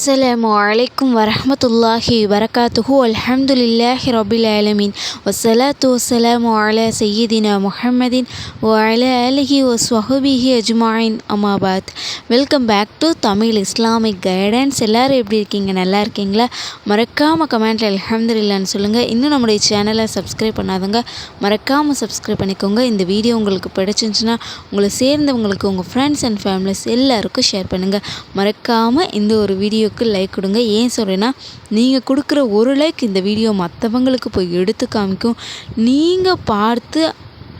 அஸ்லாம் வலைக்கும் வரமத்துல்லாஹி வரகாத்துஹூ அல்ஹம்துலில்லாஹி ரபில் ஆலமின் வசலாத்து வசலாம் அலா சையீதினா முஹம்மதின் ஒல அலஹி ஓ ஸ்வஹபிஹி அஜ்மாயின் அமாபாத் welcome back to Tamil Islamic guidance எல்லோரும் எப்படி இருக்கீங்க? நல்லா இருக்கீங்களா? மறக்காமல் கமெண்ட்டில் அல்ஹம்துலில்லான்னு சொல்லுங்கள் இன்னும் நம்முடைய சேனலை சப்ஸ்கிரைப் பண்ணாதவங்க மறக்காமல் சப்ஸ்கிரைப் பண்ணிக்கோங்க. இந்த வீடியோ உங்களுக்கு பிடிச்சிருந்துச்சுன்னா உங்களை சேர்ந்தவங்களுக்கு உங்கள் ஃப்ரெண்ட்ஸ் அண்ட் ஃபேமிலிஸ் எல்லாருக்கும் ஷேர் பண்ணுங்கள் மறக்காமல் இந்த ஒரு வீடியோ வீடியோக்கு லைக் கொடுங்க. ஏன் சொல்கிறேன்னா நீங்கள் கொடுக்குற ஒரு லைக் இந்த வீடியோ மற்றவங்களுக்கு போய் எடுத்து காமிக்கும். நீங்கள் பார்த்து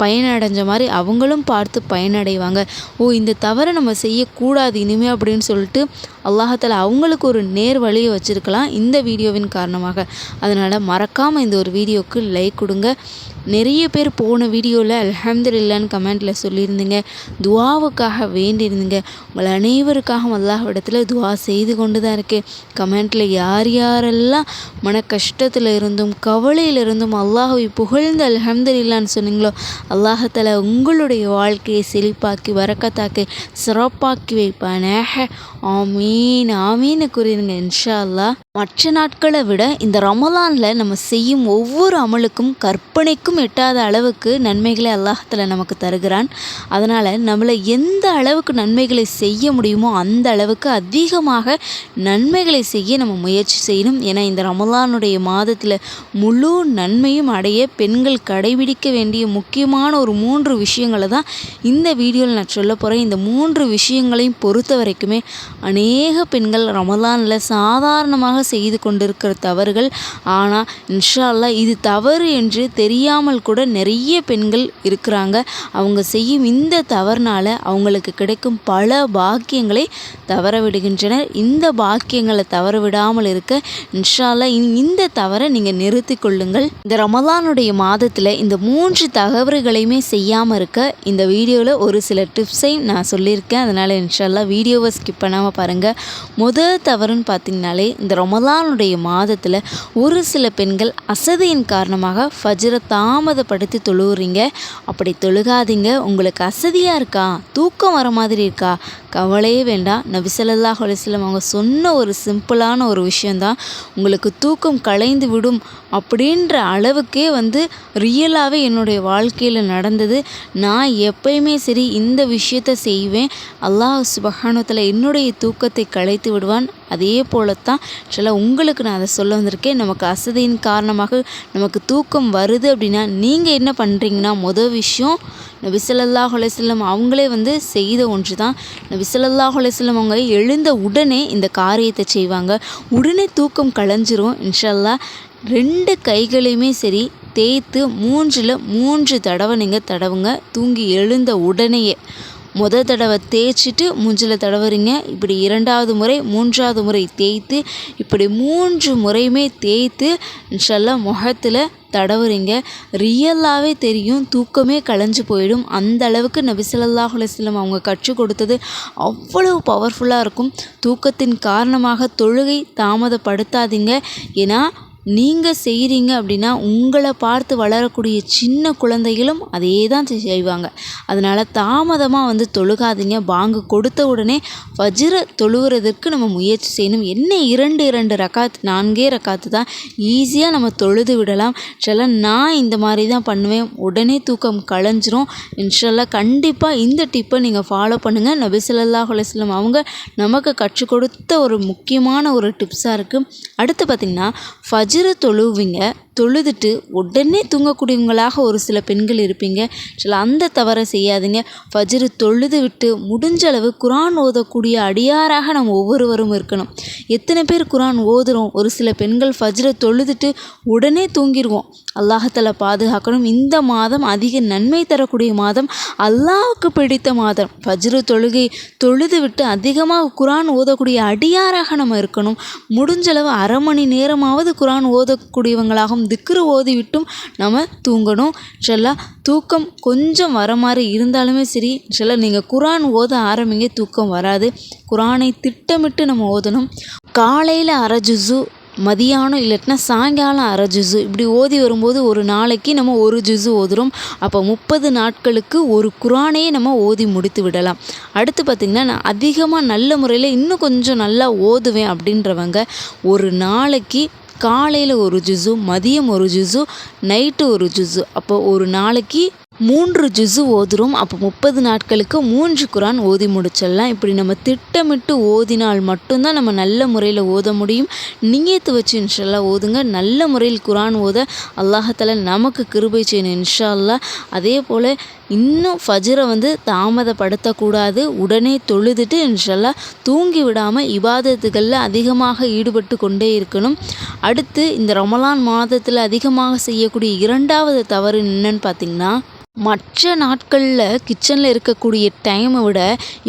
பயனடைஞ்ச மாதிரி அவங்களும் பார்த்து பயனடைவாங்க. ஓ இந்த தவறை நம்ம செய்யக்கூடாது இனிமே அப்படின்னு சொல்லிட்டு அல்லாஹால அவங்களுக்கு ஒரு நேர் வழியை வச்சுருக்கலாம் இந்த வீடியோவின் காரணமாக. அதனால் மறக்காமல் இந்த ஒரு வீடியோவுக்கு லைக் கொடுங்க. நிறைய பேர் போன வீடியோவில் அலமதுல்லான்னு கமெண்ட்டில் சொல்லியிருந்தீங்க. துவாவுக்காக வேண்டியிருந்தீங்க. உங்கள் அனைவருக்காகவும் அல்லாஹ்விடத்தில் துவா செய்து கொண்டு தான் இருக்கேன் கமெண்ட்டில் யார் யாரெல்லாம் மன கஷ்டத்தில் இருந்தும் கவலையில் இருந்தும் அல்லாஹுவை புகழ்ந்து அலமதுல்லான்னு சொன்னீங்களோ அல்லாஹத்தில் உங்களுடைய வாழ்க்கையை செழிப்பாக்கி வரக்கத்தாக்கி சிறப்பாக்கி வைப்பானே ஆமீன் ஆமீன்னு கூறிடுங்க இன்ஷா அல்லாஹ். மற்ற நாட்களை விட இந்த ரமலானில் நம்ம செய்யும் ஒவ்வொரு அமலுக்கும் கற்பனைக்கும் எட்டாத அளவுக்கு நன்மைகளை அல்லாஹத்தில் நமக்கு தருகிறான். அதனால் நம்மளை எந்த அளவுக்கு நன்மைகளை செய்ய முடியுமோ அந்த அளவுக்கு அதிகமாக நன்மைகளை செய்ய நம்ம முயற்சி செய்யணும். ஏன்னா இந்த ரமலானுடைய மாதத்தில் முழு நன்மையும் அடைய பெண்கள் கடைபிடிக்க வேண்டிய முக்கியமான ஒரு மூன்று விஷயங்களை தான் இந்த வீடியோவில் நான் சொல்ல போகிறேன் இந்த மூன்று விஷயங்களையும் பொறுத்த வரைக்குமே அநேக பெண்கள் ரமலானில் சாதாரணமாக செய்து கொண்டிருக்கிற தவறுகள். ஆனால் இன்ஷா அல்லாஹ் இது தவறு என்று தெரியாமல் கூட நிறைய பெண்கள் இருக்கிறாங்க. அவங்க செய்யும் இந்த தவறுனால அவங்களுக்கு கிடைக்கும் பல பாக்கியங்களை தவற விடுகின்றனர். இந்த பாக்கியங்களை தவற விடாமல் இருக்க இன்ஷா இந்த தவறை நீங்கள் நிறுத்தி கொள்ளுங்கள். இந்த ரமலானுடைய மாதத்தில் இந்த மூன்று தகவல்களையுமே செய்யாமல் இருக்க இந்த வீடியோவில் ஒரு சில டிப்ஸையும் நான் சொல்லியிருக்கேன். அதனால் இன்ஷால்லா வீடியோவை ஸ்கிப் பண்ணாமல் பாருங்கள் முதல் தவறுன்னு பார்த்தீங்கனாலே இந்த ரமலானுடைய மாதத்தில் ஒரு சில பெண்கள் அசதியின் காரணமாக ஃபஜ்ரை தாமதப்படுத்தி தொழுவுறீங்க. அப்படி தொழுகாதீங்க. உங்களுக்கு அசதியாக இருக்கா? தூக்கம் வர மாதிரி இருக்கா? கவலையே வேண்டாம். நபி ஸல்லல்லாஹு அவங்க சொன்ன ஒரு சிம்பிளான ஒரு விஷயந்தான் உங்களுக்கு தூக்கம் கலைந்து விடும் அப்படின்ற அளவுக்கே வந்து ரியலாகவே என்னுடைய வாழ்க்கையில் நடந்தது. நான் எப்பயுமே சரி இந்த விஷயத்த செய்வேன். அல்லாஹ் சுபஹானத்தில் என்னுடைய தூக்கத்தை கலைத்து விடுவான். அதே போலத்தான் சில உங்களுக்கு நான் அதை சொல்ல வந்திருக்கேன். நமக்கு அசதியின் காரணமாக நமக்கு தூக்கம் வருது அப்படின்னா நீங்கள் என்ன பண்ணுறீங்கன்னா மொதல் விஷயம் நபி ஸல்லல்லாஹு அவங்களே வந்து செய்த ஒன்று தான் நபி நபி அலைஹி அவங்க எழுந்த உடனே இந்த காரியத்தை செய்வாங்க. உடனே தூக்கம் கலைஞ்சிரும். இன்ஷல்லா ரெண்டு கைகளையுமே சரி தேய்த்து மூன்றில் மூன்று தடவை நீங்கள் தடவுங்க. தூங்கி எழுந்த உடனேயே. முதல் தடவை தேய்ச்சிட்டு மூஞ்சில் தடவுறீங்க. இப்படி இரண்டாவது முறை மூன்றாவது முறை தேய்த்து இப்படி மூன்று முறையுமே தேய்த்து இன்ஷல்லா முகத்தில் தடவுறீங்க. ரியலாகவே தெரியும் தூக்கமே கலைஞ்சு போயிடும். அந்த அளவுக்கு நபி அலிஸ்லம் அவங்க கற்றுக் கொடுத்தது அவ்வளவு பவர்ஃபுல்லாக இருக்கும். தூக்கத்தின் காரணமாக தொழுகை தாமதப்படுத்தாதீங்க. ஏன்னா நீங்கள் செய்கிறீங்க அப்படின்னா உங்களை பார்த்து வளரக்கூடிய சின்ன குழந்தைகளும் அதே தான் செய்வாங்க. அதனால் தாமதமாக வந்து தொழுகாதீங்க. பாங்கு கொடுத்த உடனே வஜ்ர தொழுகிறதுக்கு நம்ம முயற்சி செய்யணும். என்ன இரண்டு இரண்டு ரக்காத் நான்கே ரக்காத்து தான் ஈஸியாக நம்ம தொழுது விடலாம். சில நான் இந்த மாதிரி தான் பண்ணுவேன். உடனே தூக்கம் களைஞ்சிரும் இன்ஷல்லா கண்டிப்பாக இந்த டிப்பை நீங்கள் ஃபாலோ பண்ணுங்கள் நபிசல்லா ஸல்லல்லாஹு அவங்க நமக்கு கற்றுக் கொடுத்த ஒரு முக்கியமான ஒரு டிப்ஸாக இருக்குது அடுத்து பார்த்திங்கன்னா ஃபஜ் வஜ்ர தொழுவுவிங்க தொழுதுட்டு உடனே தூங்கக்கூடியவங்களாக ஒரு சில பெண்கள் இருப்பீங்க. சில அந்த தவறை செய்யாதீங்க. ஃபஜ்ரு தொழுது விட்டு முடிஞ்ச அளவு குரான் ஓதக்கூடிய அடியாராக நம்ம ஒவ்வொருவரும் இருக்கணும். எத்தனை பேர் குரான் ஓதுறோம்? ஒரு சில பெண்கள் ஃபஜ்ரை தொழுதுட்டு உடனே தூங்கிடுவோம் அல்லாஹத்தில் பாதுகாக்கணும். இந்த மாதம் அதிக நன்மை தரக்கூடிய மாதம் அல்லாஹுக்கு பிடித்த மாதம். ஃபஜ்ரு தொழுகை தொழுது விட்டு அதிகமாக குரான் ஓதக்கூடிய அடியாராக நம்ம இருக்கணும். முடிஞ்சளவு அரை மணி நேரமாவது குரான் ஓதக்கூடியவங்களாகவும் திக்ரு ஓதிவிட்டும் நம்ம தூங்கணும். ஷல்லா தூக்கம் கொஞ்சம் வர மாதிரி இருந்தாலுமே சரி ஷல்லா நீங்கள் குரான் ஓத ஆரம்பிங்க தூக்கம் வராது. குரானை திட்டமிட்டு நம்ம ஓதணும். காலையில் அரை ஜுஸு மதியானம் இல்லாட்டினா சாயங்காலம் அரை ஜுஸு இப்படி ஓதி வரும்போது ஒரு நாளைக்கு நம்ம ஒரு ஜுஸு ஓதுறோம். அப்போ முப்பது நாட்களுக்கு ஒரு குரானையே நம்ம ஓதி முடித்து விடலாம். அடுத்து பார்த்திங்கன்னா நான் அதிகமாக நல்ல முறையில் இன்னும் கொஞ்சம் நல்லா ஓதுவேன் அப்படின்றவங்க ஒரு நாளைக்கு காலையில் ஒரு ஜூஸு மதியம் ஒரு ஜூஸு நைட்டு ஒரு ஜூஸு. அப்போ ஒரு நாளைக்கு மூன்று ஜுசு ஓதுறோம். அப்போ முப்பது நாட்களுக்கு மூன்று குரான் ஓதி முடிச்சிடலாம். இப்படி நம்ம திட்டமிட்டு ஓதினால் மட்டும்தான் நம்ம நல்ல முறையில் ஓத முடியும். நீயத்து வச்சு இன்ஷால்லா ஓதுங்க. நல்ல முறையில் குரான் ஓத அல்லாஹத்தால் நமக்கு கிருபை செய்யணும் இன்ஷா அல்லா அதே போல் இன்னும் ஃபஜ்ரை வந்து தாமதப்படுத்தக்கூடாது. உடனே தொழுதுட்டு இன்ஷல்லா தூங்கி விடாமல் இபாதத்துகளில் அதிகமாக ஈடுபட்டு கொண்டே இருக்கணும். அடுத்து இந்த ரமலான் மாதத்தில் அதிகமாக செய்யக்கூடிய இரண்டாவது தவறு என்னன்னு பார்த்திங்கன்னா மற்ற நாட்களில் கிச்சனில் இருக்கக்கூடிய டைமை விட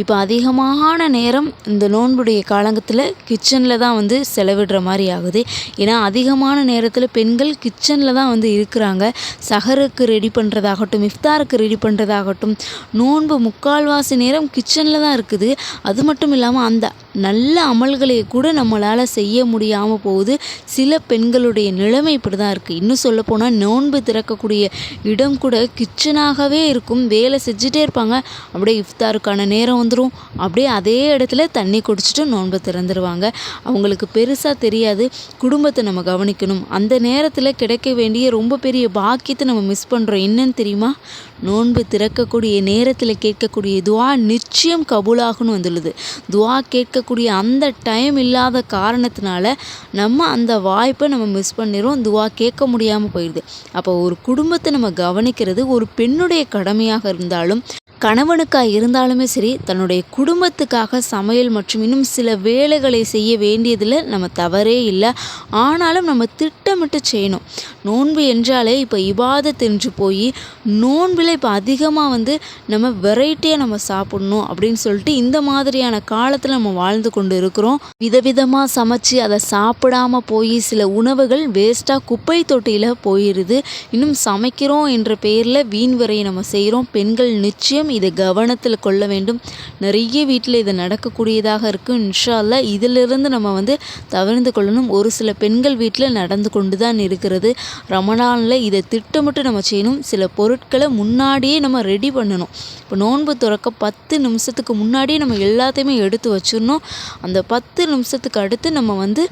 இப்போ அதிகமான நேரம் இந்த நோன்புடைய காலங்கத்தில் கிச்சனில் தான் வந்து செலவிடுற மாதிரி ஆகுது. ஏன்னா அதிகமான நேரத்தில் பெண்கள் கிச்சனில் தான் வந்து இருக்கிறாங்க. சஹருக்கு ரெடி பண்ணுறதாகட்டும் இஃப்தாருக்கு ரெடி பண்ணுறதாகட்டும் நோன்பு முக்கால்வாசி நேரம் கிச்சனில் தான் இருக்குது. அது மட்டும் இல்லாமல் அந்த நல்ல அமல்களை கூட நம்மளால் செய்ய முடியாமல் போகுது. சில பெண்களுடைய நிலைமை இப்படி தான் இருக்குது இன்னும் சொல்லப்போனால் நோன்பு திறக்கக்கூடிய இடம் கூட கிச்சனாகவே இருக்கும். வேலை செஞ்சுட்டே இருப்பாங்க. அப்படியே இஃப்தாருக்கான நேரம் வந்துடும் அப்படியே அதே இடத்துல தண்ணி குடிச்சிட்டு நோன்பு திறந்துருவாங்க. அவங்களுக்கு பெருசாக தெரியாது. குடும்பத்தை நம்ம கவனிக்கணும். அந்த நேரத்தில் கிடைக்க வேண்டிய ரொம்ப பெரிய பாக்கியத்தை நம்ம மிஸ் பண்ணுறோம் என்னன்னு தெரியுமா? நோன்பு திறக்கக்கூடிய நேரத்தில் கேட்கக்கூடிய துவா நிச்சயம் கபூலாகணும் வந்துள்ளது. துவா கேட்கக்கூடிய அந்த டைம் இல்லாத காரணத்தினால நம்ம அந்த வாய்ப்பை நம்ம மிஸ் பண்ணிடுறோம் துவா கேட்க முடியாமல் போயிடுது. அப்போ ஒரு குடும்பத்தை நம்ம கவனிக்கிறது ஒரு பெண்ணுடைய கடமையாக இருந்தாலும் கணவனுக்காக இருந்தாலுமே சரி தன்னுடைய குடும்பத்துக்காக சமையல் மற்றும் இன்னும் சில வேலைகளை செய்ய வேண்டியதில் நம்ம தவறே இல்லை. ஆனாலும் நம்ம திட்டமிட்டு செய்யணும். நோன்பு என்றாலே இப்போ இபாதத் தெரிஞ்சு போய் நோன்பில் இப்போ அதிகமாக வந்து நம்ம வெரைட்டியாக நம்ம சாப்பிட்ணும் அப்படின்னு சொல்லிட்டு இந்த மாதிரியான காலத்தில் நம்ம வாழ்ந்து கொண்டு இருக்கிறோம். விதவிதமாக சமைச்சு அதை சாப்பிடாம போய் சில உணவுகள் வேஸ்ட்டாக குப்பை தொட்டியில் போயிடுது இன்னும் சமைக்கிறோம் என்ற பெயரில் வீண் வரையை நம்ம செய்கிறோம். பெண்கள் நிச்சயம் இதை கவனத்தில் கொள்ள வேண்டும். நிறைய வீட்டில் இது நடக்கக்கூடியதாக இருக்கும் இன்ஷால்லா இதிலிருந்து நம்ம வந்து தவிர்ந்து கொள்ளணும். ஒரு சில பெண்கள் வீட்டில் நடந்து கொண்டு தான் இருக்கிறது. ரமணானில் இதை திட்டமிட்டு நம்ம செய்யணும். சில பொருட்களை முன்னாடியே நம்ம ரெடி பண்ணணும். இப்போ நோன்பு துறக்க பத்து நிமிஷத்துக்கு முன்னாடியே நம்ம எல்லாத்தையுமே எடுத்து வச்சிடணும். அந்த பத்து நிமிஷத்துக்கு அடுத்து நம்ம வந்து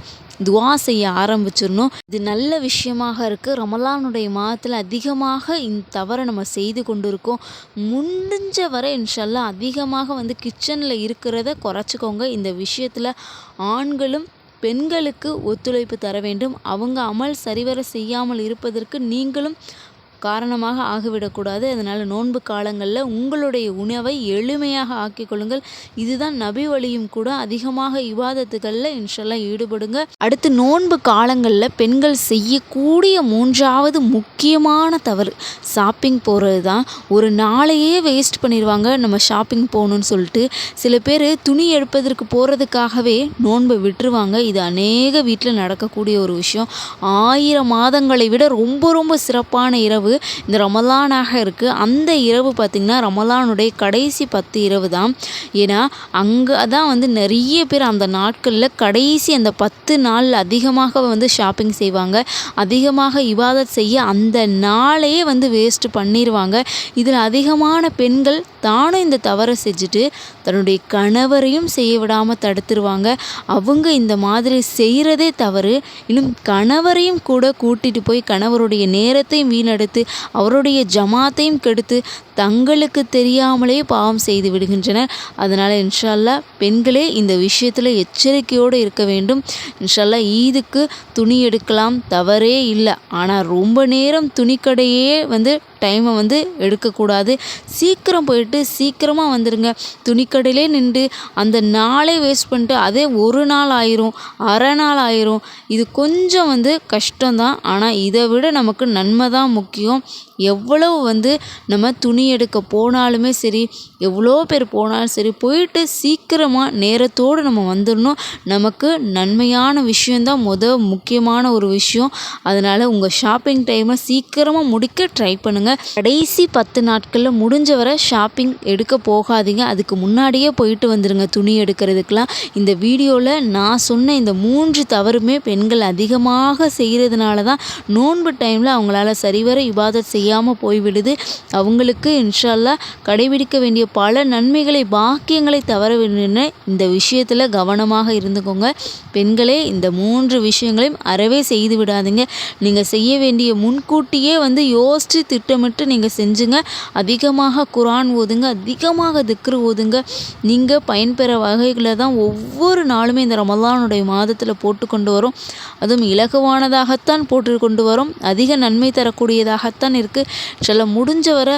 துவா செய்ய ஆரம்பிச்சிடணும். இது நல்ல விஷயமாக இருக்குது ரமலானுடைய மாதத்தில் அதிகமாக இந்த தவறை நம்ம செய்து கொண்டு இருக்கோம் முடிஞ்ச வரை இன்ஷல்லா அதிகமாக வந்து கிச்சனில் இருக்கிறத குறைச்சிக்கோங்க. இந்த விஷயத்தில் ஆண்களும் பெண்களுக்கு ஒத்துழைப்பு தர வேண்டும். அவங்க அமல் சரிவர செய்யாமல் இருப்பதற்கு நீங்களும் காரணமாக ஆகிவிடக்கூடாது. அதனால் நோன்பு காலங்களில் உங்களுடைய உணவை எளிமையாக ஆக்கிக்கொள்ளுங்கள் இதுதான் நபி வழியும் கூட அதிகமாக இவாதத்துகளில் இன்ஷெல்லாம் ஈடுபடுங்க. அடுத்து நோன்பு காலங்களில் பெண்கள் செய்யக்கூடிய மூன்றாவது முக்கியமான தவறு ஷாப்பிங் போகிறது தான். ஒரு நாளையே வேஸ்ட் பண்ணிடுவாங்க நம்ம ஷாப்பிங் போகணுன்னு சொல்லிட்டு. சில பேர் துணி எடுப்பதற்கு போகிறதுக்காகவே நோன்பை விட்டுருவாங்க. இது அநேக வீட்டில் நடக்கக்கூடிய ஒரு விஷயம். ஆயிரம் மாதங்களை விட ரொம்ப ரொம்ப சிறப்பான இரவு. இந்த ரமலானாக இருக்குது அந்த இரவு பார்த்திங்கன்னா ரமலானுடைய கடைசி பத்து இரவு தான். ஏன்னா அங்கே தான் வந்து நிறைய பேர் அந்த நாட்களில் கடைசி அந்த பத்து நாள் அதிகமாக வந்து ஷாப்பிங் செய்வாங்க. அதிகமாக இவாதத் செய்ய அந்த நாளையே வந்து வேஸ்ட் பண்ணிடுவாங்க இதில் அதிகமான பெண்கள் தானும் இந்த தவறை செஞ்சுட்டு தன்னுடைய கணவரையும் செய்ய விடாமல் தடுத்துருவாங்க. அவங்க இந்த மாதிரி செய்கிறதே தவறு. இன்னும் கணவரையும் கூட கூட்டிகிட்டு போய் கணவருடைய நேரத்தையும் வீணெடுத்து அவருடைய ஜமாத்தையும் கெடுத்து தங்களுக்கு தெரியாமலே பாவம் செய்து விடுகின்றனர். அதனால் இன்ஷால்லா பெண்களே இந்த விஷயத்தில் எச்சரிக்கையோடு இருக்க வேண்டும். இன்ஷால்லா ஈதுக்கு துணி எடுக்கலாம் தவறே இல்லை. ஆனால் ரொம்ப நேரம் துணிக்கடையே வந்து டைமை வந்து எடுக்கக்கூடாது. சீக்கிரம் போயிட்டு சீக்கிரமாக வந்துடுங்க துணிக்கடையிலே நின்று அந்த நாளே வேஸ்ட் பண்ணிட்டு அதே ஒரு நாள் ஆயிரும் அரை நாள் ஆயிரும். இது கொஞ்சம் வந்து கஷ்டம்தான். ஆனால் இதை விட நமக்கு நன்மை தான் முக்கியம். எவ்வளவு வந்து நம்ம துணி எடுக்க போனாலுமே சரி எவ்வளோ பேர் போனாலும் சரி போயிட்டு சீக்கிரமாக நேரத்தோடு நம்ம வந்துடணும். நமக்கு நன்மையான விஷயந்தான் முத முக்கியமான ஒரு விஷயம். அதனால் உங்கள் ஷாப்பிங் டைமை சீக்கிரமாக முடிக்க ட்ரை பண்ணுங்கள் கடைசி பத்து நாட்களில் முடிஞ்ச வரை ஷாப்பிங் எடுக்க போகாதீங்க. அதுக்கு முன்னாடியே போயிட்டு வந்துடுங்க துணி எடுக்கிறதுக்கெலாம் இந்த வீடியோவில் நான் சொன்ன இந்த மூன்று தவறுமே பெண்கள் அதிகமாக செய்கிறதுனால தான் நோன்பு டைமில் அவங்களால சரிவர இபாதத் செய்யாமல் போய்விடுது. அவங்களுக்கு இன்ஷால்லா கடைபிடிக்க வேண்டிய பல நன்மைகளை பாக்கியங்களை தவற வேண்டிய இந்த விஷயத்தில் கவனமாக இருந்துக்கோங்க. பெண்களே இந்த மூன்று விஷயங்களையும் அறவே செய்து விடாதீங்க. நீங்கள் செய்ய வேண்டிய முன்கூட்டியே வந்து யோசித்து திட்டமிட்டு நீங்கள் செஞ்சுங்க. அதிகமாக குரான் ஓதுங்க அதிகமாக திக்ரு ஓதுங்க. நீங்கள் பயன்பெற வகைகளை தான் ஒவ்வொரு நாளுமே இந்த ரமலானுடைய மாதத்தில் போட்டு கொண்டு வரும். அதுவும் இலகுவானதாகத்தான் போட்டு கொண்டு வரும். அதிக நன்மை தரக்கூடியதாகத்தான் இருக்கு. இருக்குது சில முடிஞ்ச வர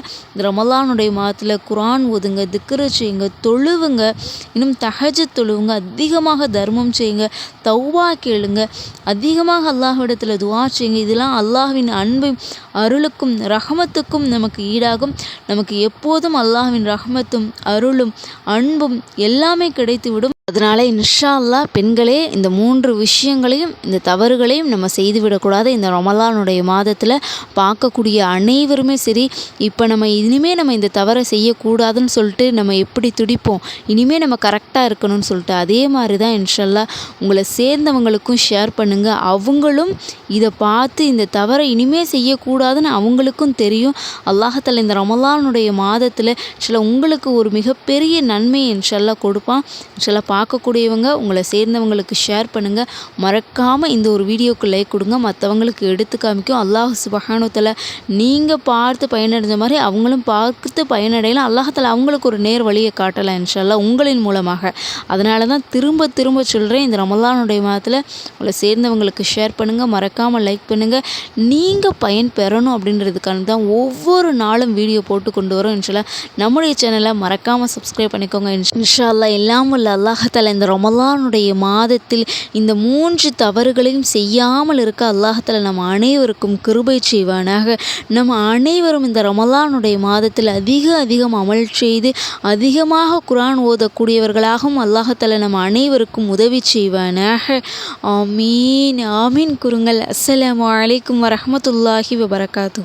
ரமலானுடைய மாதத்தில் குரான் ஓதுங்க திக்கரை செய்யுங்க தொழுவுங்க இன்னும் தகஜ தொழுவுங்க அதிகமாக தர்மம் செய்யுங்க தௌவா கேளுங்க அதிகமாக அல்லாஹ்விடத்தில் துவா செய்யுங்க. இதெல்லாம் அல்லாஹ்வின் அன்பும் அருளுக்கும் ரஹமத்துக்கும் நமக்கு ஈடாகும். நமக்கு எப்போதும் அல்லாஹ்வின் ரஹமத்தும் அருளும் அன்பும் எல்லாமே கிடைத்துவிடும். அதனால் இன்ஷா அல்லா பெண்களே இந்த மூன்று விஷயங்களையும் இந்த தவறுகளையும் நம்ம செய்துவிடக்கூடாது. இந்த ரமலானுடைய மாதத்தில் பார்க்கக்கூடிய அனைவருமே சரி இப்போ நம்ம இனிமேல் நம்ம இந்த தவறை செய்யக்கூடாதுன்னு சொல்லிட்டு நம்ம எப்படி துடிப்போம்? இனிமேல் நம்ம கரெக்டாக இருக்கணும்னு சொல்லிட்டு அதே மாதிரி தான் இன்ஷல்லா உங்களை சேர்ந்தவங்களுக்கும் ஷேர் பண்ணுங்கள் அவங்களும் இதை பார்த்து இந்த தவறை இனிமேல் செய்யக்கூடாதுன்னு அவங்களுக்கும் தெரியும். அல்லாஹத்தில் இந்த ரமலானுடைய மாதத்தில் சில உங்களுக்கு ஒரு மிகப்பெரிய நன்மையை இன்ஷல்லா கொடுப்பான். இன்ஷல்லா பார்க்கக்கூடியவங்க உங்களை சேர்ந்தவங்களுக்கு ஷேர் பண்ணுங்கள் மறக்காமல் இந்த ஒரு வீடியோக்கு லைக் கொடுங்க. மற்றவங்களுக்கு எடுத்து காமிக்கும். அல்லாஹ் சுபஹானுத்தில் நீங்கள் பார்த்து பயனடைஞ்ச மாதிரி அவங்களும் பார்த்து பயனடையலாம். அல்லாஹத்தில் அவங்களுக்கு ஒரு நேர் வழியை காட்டலாம் இன்ஷால்லா உங்களின் மூலமாக. அதனால தான் திரும்ப திரும்ப சொல்கிறேன் இந்த ரமலானுடைய மாதத்தில் உங்களை சேர்ந்தவங்களுக்கு ஷேர் பண்ணுங்கள் மறக்காமல் லைக் பண்ணுங்கள் நீங்கள் பயன் பெறணும் அப்படின்றதுக்கான தான் ஒவ்வொரு நாளும் வீடியோ போட்டு கொண்டு வரோம் இன்ஷால்லா நம்முடைய சேனலை மறக்காமல் சப்ஸ்கிரைப் பண்ணிக்கோங்க இன்ஷா அல்லா எல்லாம் உள்ள அல்லாஹ் அல்லாஹால இந்த ரமலானுடைய மாதத்தில் இந்த மூன்று தவறுகளையும் செய்யாமல் இருக்க அல்லாஹால நம் அனைவருக்கும் கிருபை செய்வானாக. நம்ம அனைவரும் இந்த ரமலானுடைய மாதத்தில் அதிக அதிகம் அமல் செய்து அதிகமாக குரான் ஓதக்கூடியவர்களாகவும் அல்லாஹால நம் அனைவருக்கும் உதவி செய்வானாக. ஆமீன் ஆமீன். குருங்கள் அஸ்லாம் வலைக்கம் வரமத்துல்லாஹி வபரகாத்து